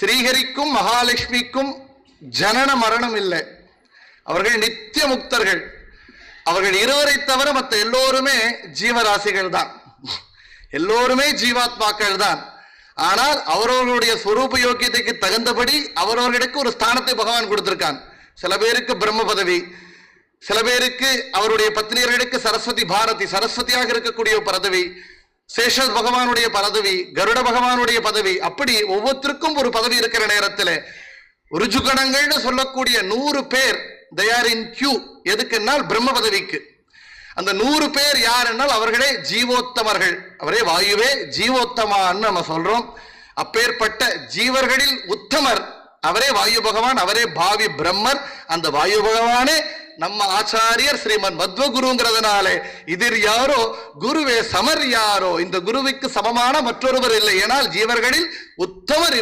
ஸ்ரீஹரிக்கும் மகாலட்சுமிக்கும் ஜனன மரணம் இல்லை. அவர்கள் நித்திய முக்தர்கள். அவர்கள் இருவரை தவிர மற்ற எல்லோருமே ஜீவராசிகள் தான். எல்லோருமே ஜீவாத்மாக்கள் தான். ஆனால் அவரவர்களுடைய ஸ்வரூப யோக்கியத்தைக்கு தகுந்தபடி அவரவர்களுக்கு ஒரு ஸ்தானத்தை பகவான் கொடுத்திருக்கான். சில பேருக்கு பிரம்ம பதவி. சில பேருக்கு அவருடைய பத்னியர்களுக்கு சரஸ்வதி பாரதி. சரஸ்வதியாக இருக்கக்கூடிய பதவி. சேஷ பகவானுடைய பதவி கருட பகவானுடைய பதவி அப்படி ஒவ்வொருத்தருக்கும் ஒரு பதவி இருக்கிற நேரத்தில் ருஜுகணங்கள்னு சொல்லக்கூடிய நூறு பேர் தயார் இன் கியூ எதுக்குன்னால் பிரம்ம பதவிக்கு. அந்த நூறு பேர் யார் என்னால் அவர்களே ஜீவோத்தமர்கள். அவரே வாயுவே ஜீவோத்தமான்னு நம்ம சொல்றோம். அப்பேற்பட்ட ஜீவர்களில் உத்தமர். அவரே வாயு பகவான் அவரே பாவி பிரம்மர். அந்த வாயு பகவானே நம்ம ஆச்சாரியர் ஸ்ரீமன் மத்வ குருங்கிறதுனாலே இதிர் யாரோ குருவே சமர் யாரோ? இந்த குருவுக்கு சமமான மற்றொருவர் இல்லை. ஏனால் ஜீவர்களில் உத்தமர்